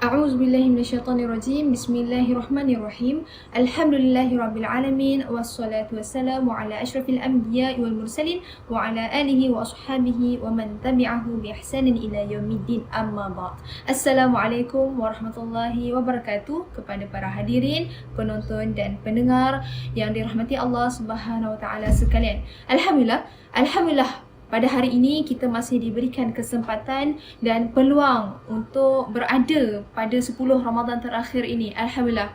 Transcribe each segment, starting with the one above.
أعوذ بالله من الشيطان الرجيم بسم الله الرحمن الرحيم الحمد لله رب العالمين والصلاة والسلام على أشرف الأنبياء والمرسلين وعلى آله وأصحابه ومن تبعه بإحسان إلى يوم الدين أما بعد السلام عليكم ورحمة الله وبركاته kepada para hadirin, penonton dan pendengar yang dirahmati Allah Subhanahu wa taala sekalian. Alhamdulillah, alhamdulillah pada hari ini kita masih diberikan kesempatan dan peluang untuk berada pada 10 Ramadan terakhir ini. Alhamdulillah.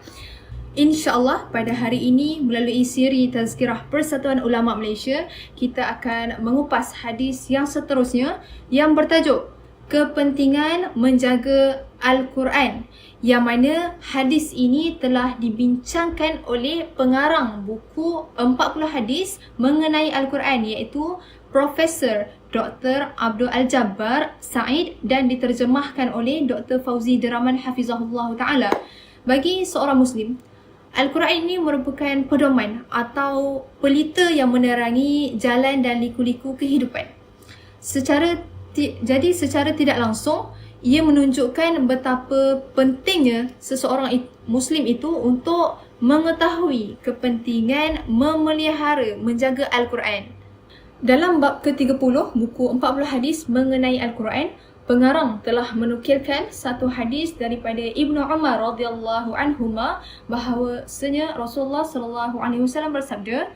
InsyaAllah pada hari ini melalui siri Tazkirah Persatuan Ulama Malaysia kita akan mengupas hadis yang seterusnya yang bertajuk Kepentingan Menjaga Al-Quran yang mana hadis ini telah dibincangkan oleh pengarang buku 40 hadis mengenai Al-Quran iaitu Profesor Dr. Abdul Al-Jabbar Said dan diterjemahkan oleh Dr. Fauzi Deraman Hafizahullah Ta'ala. Bagi seorang Muslim, Al-Quran ini merupakan pedoman atau pelita yang menerangi jalan dan liku-liku kehidupan. Secara jadi secara tidak langsung, ia menunjukkan betapa pentingnya seseorang Muslim itu untuk mengetahui kepentingan memelihara, menjaga Al-Quran. Dalam bab ke-30 buku 40 hadis mengenai Al-Quran, pengarang telah menukilkan satu hadis daripada Ibnu Umar radhiyallahu anhuma bahawa senya Rasulullah sallallahu alaihi wasallam bersabda,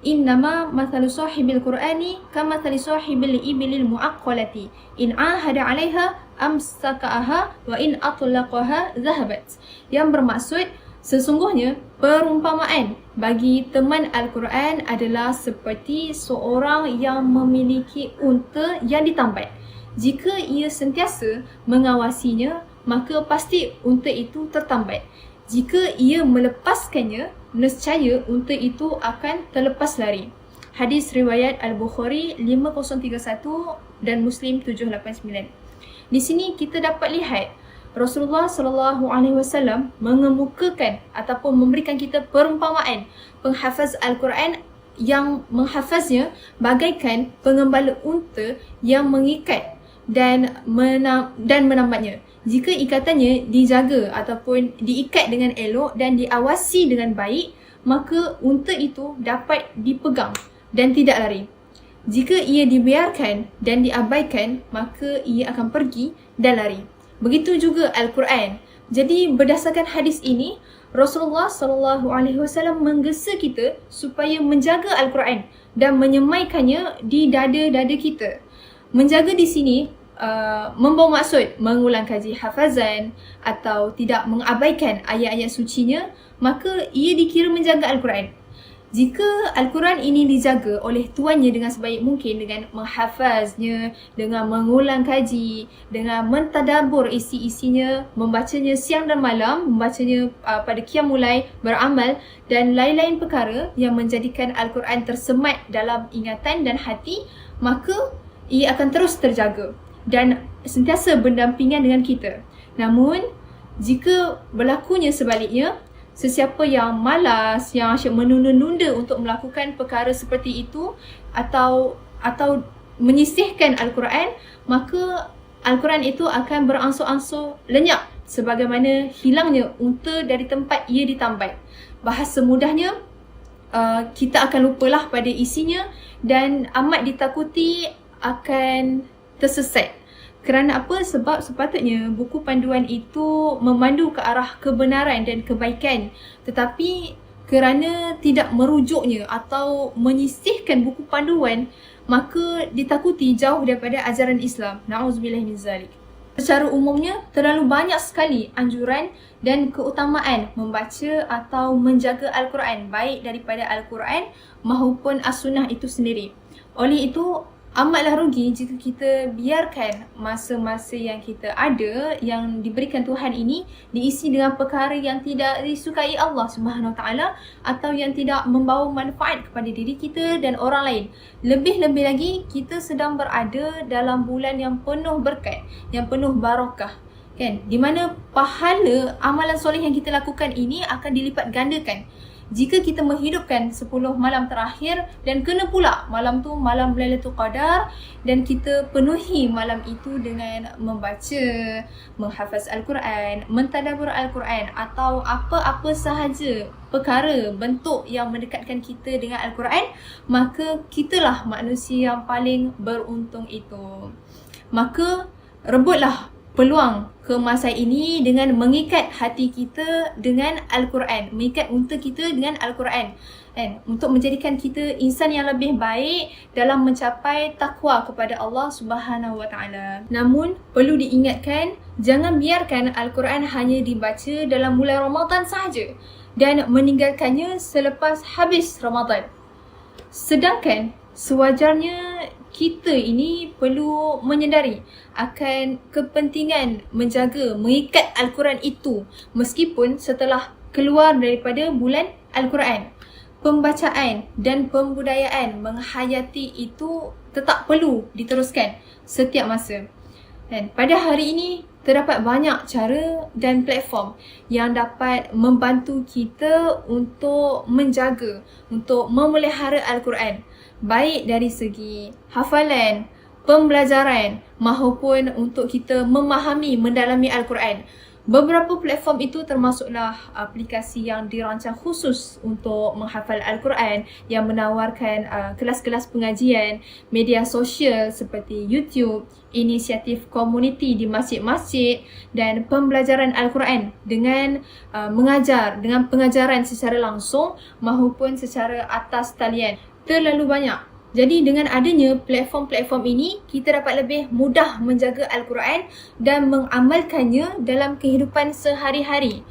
"Innama mathalu sahibil Qur'ani kama mathali sahibil ibilil muaqqalati in ahada 'alaiha amsakaha wa in atlaqaha dhahabat." Yang bermaksud Sesungguhnya, perumpamaan bagi teman Al-Quran adalah seperti seorang yang memiliki unta yang ditambat. Jika ia sentiasa mengawasinya, maka pasti unta itu tertambat. Jika ia melepaskannya, nescaya unta itu akan terlepas lari. Hadis riwayat Al-Bukhari 5031 dan Muslim 789. Di sini kita dapat lihat Rasulullah sallallahu alaihi wasallam mengemukakan ataupun memberikan kita perumpamaan penghafaz al-Quran yang menghafaznya bagaikan pengembala unta yang mengikat dan menam dan menambatnya. Jika ikatannya dijaga ataupun diikat dengan elok dan diawasi dengan baik, maka unta itu dapat dipegang dan tidak lari. Jika ia dibiarkan dan diabaikan, maka ia akan pergi dan lari. Begitu juga Al-Quran. Jadi berdasarkan hadis ini, Rasulullah sallallahu alaihi wasallam menggesa kita supaya menjaga Al-Quran dan menyemaikannya di dada-dada kita. Menjaga di sini uh, membawa maksud mengulang kaji hafazan atau tidak mengabaikan ayat-ayat sucinya, maka ia dikira menjaga Al-Quran. Jika Al-Quran ini dijaga oleh tuannya dengan sebaik mungkin dengan menghafaznya, dengan mengulang kaji, dengan mentadabur isi-isinya, membacanya siang dan malam, membacanya uh, pada kiam mulai, beramal dan lain-lain perkara yang menjadikan Al-Quran tersemat dalam ingatan dan hati, maka ia akan terus terjaga dan sentiasa berdampingan dengan kita. Namun, jika berlakunya sebaliknya, sesiapa yang malas, yang asyik menunda-nunda untuk melakukan perkara seperti itu atau atau menyisihkan Al-Quran, maka Al-Quran itu akan beransur-ansur lenyap sebagaimana hilangnya unta dari tempat ia ditambat. Bahasa mudahnya, uh, kita akan lupalah pada isinya dan amat ditakuti akan tersesat. Kerana apa? Sebab sepatutnya buku panduan itu memandu ke arah kebenaran dan kebaikan. Tetapi kerana tidak merujuknya atau menyisihkan buku panduan, maka ditakuti jauh daripada ajaran Islam. Na'udzubillah min zalik. Secara umumnya, terlalu banyak sekali anjuran dan keutamaan membaca atau menjaga Al-Quran baik daripada Al-Quran maupun As-Sunnah itu sendiri. Oleh itu, amatlah rugi jika kita biarkan masa-masa yang kita ada yang diberikan Tuhan ini diisi dengan perkara yang tidak disukai Allah Subhanahu taala atau yang tidak membawa manfaat kepada diri kita dan orang lain. Lebih-lebih lagi kita sedang berada dalam bulan yang penuh berkat, yang penuh barakah. Kan? Di mana pahala amalan soleh yang kita lakukan ini akan dilipat gandakan jika kita menghidupkan 10 malam terakhir dan kena pula malam tu malam Lailatul Qadar dan kita penuhi malam itu dengan membaca, menghafaz Al-Quran, mentadabur Al-Quran atau apa-apa sahaja perkara bentuk yang mendekatkan kita dengan Al-Quran, maka kitalah manusia yang paling beruntung itu. Maka rebutlah peluang ke masa ini dengan mengikat hati kita dengan Al-Quran. Mengikat unta kita dengan Al-Quran. Kan? Untuk menjadikan kita insan yang lebih baik dalam mencapai takwa kepada Allah Subhanahu Wa Taala. Namun perlu diingatkan jangan biarkan Al-Quran hanya dibaca dalam bulan Ramadan sahaja dan meninggalkannya selepas habis Ramadan. Sedangkan sewajarnya kita ini perlu menyedari akan kepentingan menjaga, mengikat Al-Quran itu meskipun setelah keluar daripada bulan Al-Quran. Pembacaan dan pembudayaan menghayati itu tetap perlu diteruskan setiap masa. Dan pada hari ini terdapat banyak cara dan platform yang dapat membantu kita untuk menjaga, untuk memelihara Al-Quran baik dari segi hafalan, pembelajaran maupun untuk kita memahami, mendalami Al-Quran. Beberapa platform itu termasuklah aplikasi yang dirancang khusus untuk menghafal Al-Quran yang menawarkan uh, kelas-kelas pengajian, media sosial seperti YouTube, inisiatif komuniti di masjid-masjid dan pembelajaran Al-Quran dengan uh, mengajar dengan pengajaran secara langsung maupun secara atas talian terlalu banyak. Jadi dengan adanya platform-platform ini, kita dapat lebih mudah menjaga Al-Quran dan mengamalkannya dalam kehidupan sehari-hari.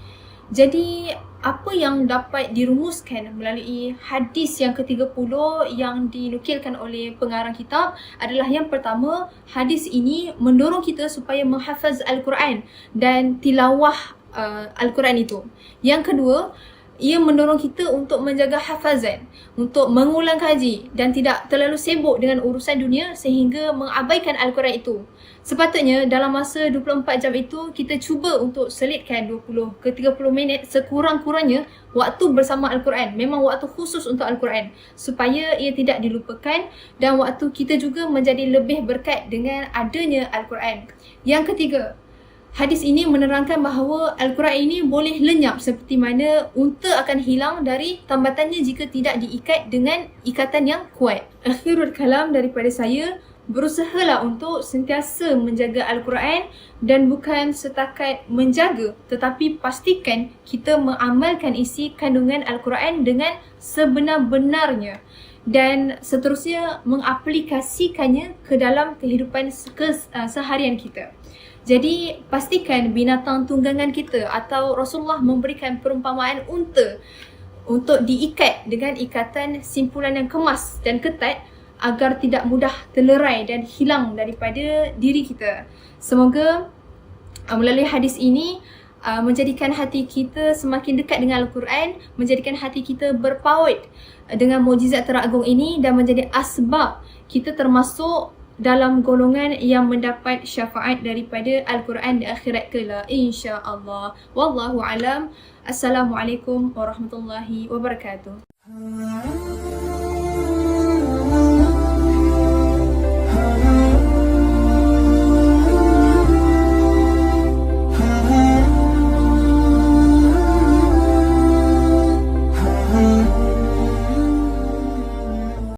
Jadi apa yang dapat dirumuskan melalui hadis yang ke-30 yang dinukilkan oleh pengarang kitab adalah yang pertama, hadis ini mendorong kita supaya menghafaz Al-Quran dan tilawah uh, Al-Quran itu. Yang kedua, ia mendorong kita untuk menjaga hafazan, untuk mengulang kaji dan tidak terlalu sibuk dengan urusan dunia sehingga mengabaikan Al-Quran itu. Sepatutnya dalam masa 24 jam itu kita cuba untuk selitkan 20 ke 30 minit sekurang-kurangnya waktu bersama Al-Quran. Memang waktu khusus untuk Al-Quran supaya ia tidak dilupakan dan waktu kita juga menjadi lebih berkat dengan adanya Al-Quran. Yang ketiga, Hadis ini menerangkan bahawa Al-Quran ini boleh lenyap seperti mana unta akan hilang dari tambatannya jika tidak diikat dengan ikatan yang kuat. Akhirul kalam daripada saya, berusahalah untuk sentiasa menjaga Al-Quran dan bukan setakat menjaga tetapi pastikan kita mengamalkan isi kandungan Al-Quran dengan sebenar-benarnya dan seterusnya mengaplikasikannya ke dalam kehidupan seharian kita. Jadi pastikan binatang tunggangan kita atau Rasulullah memberikan perumpamaan unta untuk diikat dengan ikatan simpulan yang kemas dan ketat agar tidak mudah terlerai dan hilang daripada diri kita. Semoga uh, melalui hadis ini uh, menjadikan hati kita semakin dekat dengan Al-Quran, menjadikan hati kita berpaut dengan mukjizat teragung ini dan menjadi asbab kita termasuk dalam golongan yang mendapat syafaat daripada Al-Quran di akhirat kelak insya-Allah. Wallahu alam. Assalamualaikum warahmatullahi wabarakatuh.